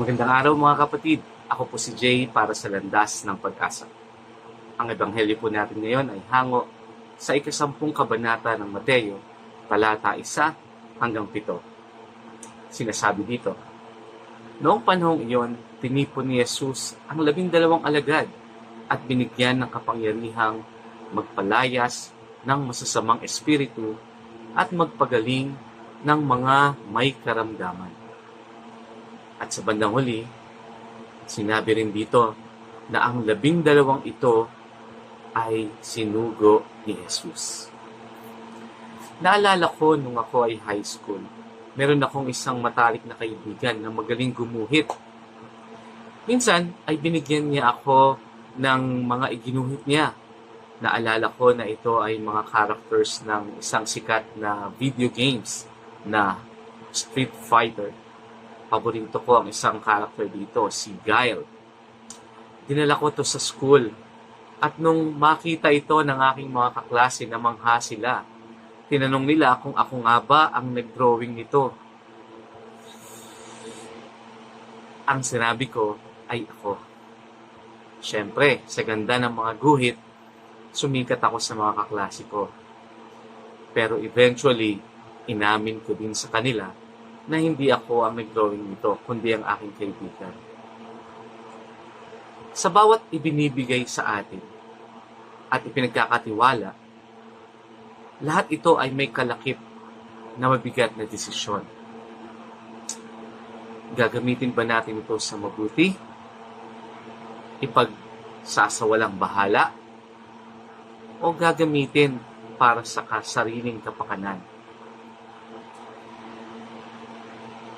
Magandang araw mga kapatid. Ako po si Jay para sa Landas ng Pag-asa. Ang ebanghelyo po natin ngayon ay hango sa ikasampung kabanata ng Mateo, talata 1 hanggang 7. Sinasabi dito, Noong panahong iyon, tinipon ni Jesus ang labing dalawang alagad at binigyan ng kapangyarihang magpalayas ng masasamang espiritu at magpagaling ng mga may karamdaman. At sa bandang huli, sinabi rin dito na ang labing dalawang ito ay sinugo ni Jesus. Naalala ko nung ako ay high school, meron akong isang matalik na kaibigan na magaling gumuhit. Minsan ay binigyan niya ako ng mga iginuhit niya. Naalala ko na ito ay mga characters ng isang sikat na video games na Street Fighter. Paborito ko ang isang character dito, si Guile. Dinala ko to sa school. At nung makita ito ng aking mga kaklase na mangha sila, tinanong nila kung ako nga ba ang nag-drawing nito. Ang sinabi ko ay ako. Siyempre, sa ganda ng mga guhit, sumikat ako sa mga kaklase ko. Pero eventually, inamin ko din sa kanila na hindi ako ang nag-drawing nito, kundi ang aking kaibigan. Sa bawat ibinibigay sa atin at ipinagkakatiwala, lahat ito ay may kalakip na mabigat na desisyon. Gagamitin ba natin ito sa mabuti? Ipagsasawalang bahala? O gagamitin para sa kasariling kapakanan?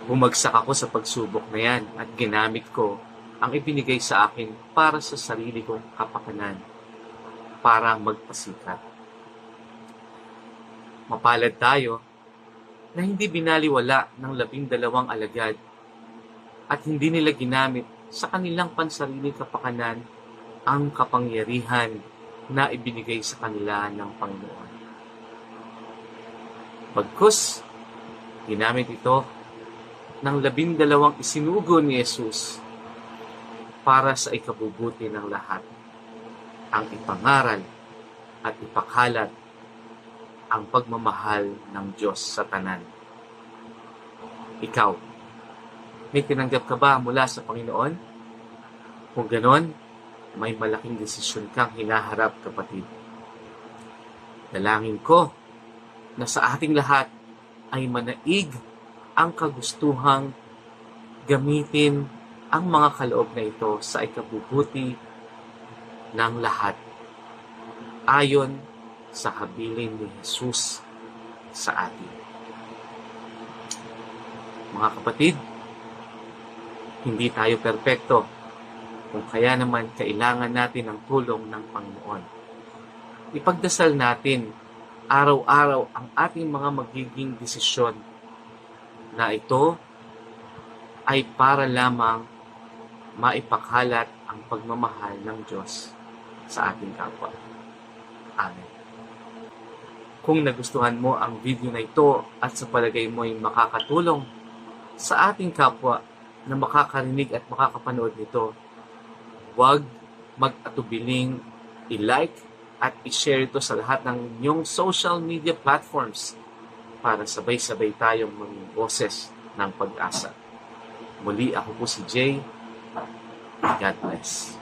Bumagsak ako sa pagsubok na yan at ginamit ko ang ibinigay sa akin para sa sarili kong kapakanan, para magpasikat. Mapalad tayo na hindi binaliwala ng labing dalawang alagad at hindi nila ginamit sa kanilang pansariling kapakanan ang kapangyarihan na ibinigay sa kanila ng Panginoon. Bagkus, ginamit ito ng labing dalawang isinugo ni Jesus para sa ikabubuti ng lahat. Ang ipangaral at ipakalat ang pagmamahal ng Diyos sa tanan. Ikaw, may tinanggap ka ba mula sa Panginoon? Kung ganon, may malaking desisyon kang hinaharap, kapatid. Dalangin ko na sa ating lahat ay manaig ang kagustuhang gamitin ang mga kaloob na ito sa ikabubuti ng lahat ayon sa habilin ni Jesus sa atin. Mga kapatid, hindi tayo perpekto kung kaya naman kailangan natin ng tulong ng Panginoon. Ipagdasal natin araw-araw ang ating mga magiging desisyon na ito ay para lamang maipakalat ang pagmamahal ng Diyos sa ating kapwa. Amen. Kung nagustuhan mo ang video na ito at sa palagay mo ay makakatulong sa ating kapwa na makakarinig at makakapanood nito, huwag mag-atubiling i-like at i-share ito sa lahat ng inyong social media platforms para sabay-sabay tayong maging boses ng pag-asa. Muli ako po si Jay. God bless.